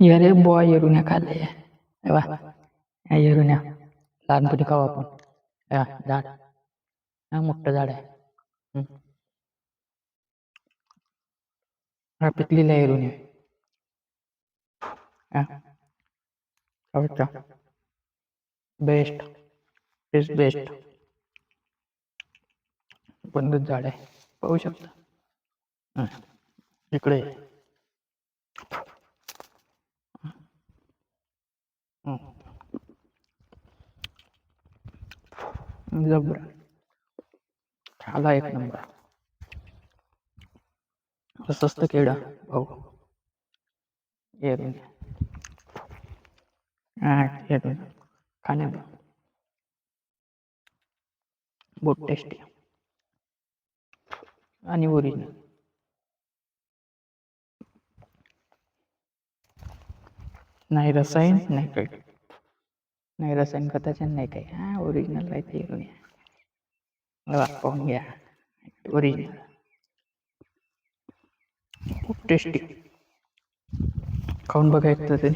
अरे बुवा येरुण्या खाल्ले हे वा या येरुण्या लहानपणी खाऊ आपण हे झाड हा मोठं झाड आहे हा पिकलेल्या येरुण्या हा बेस्ट इज बेस्ट बंदच झाड आहे पाहू शकता इकडे झाला जबर. खाला एक नंबर. असं असतं केळं भाऊ येरुण्या हा येरुण्या खाण्या बोट टेस्टी. आणि ओरिजिनल. नाही रसायन नाही काही. नाही रसायन खताचे नाही काही. हा ओरिजिनल आहे ते पाहून घ्या. ओरिजिनल खूप टेस्टी खाऊन बघा एक तर ते.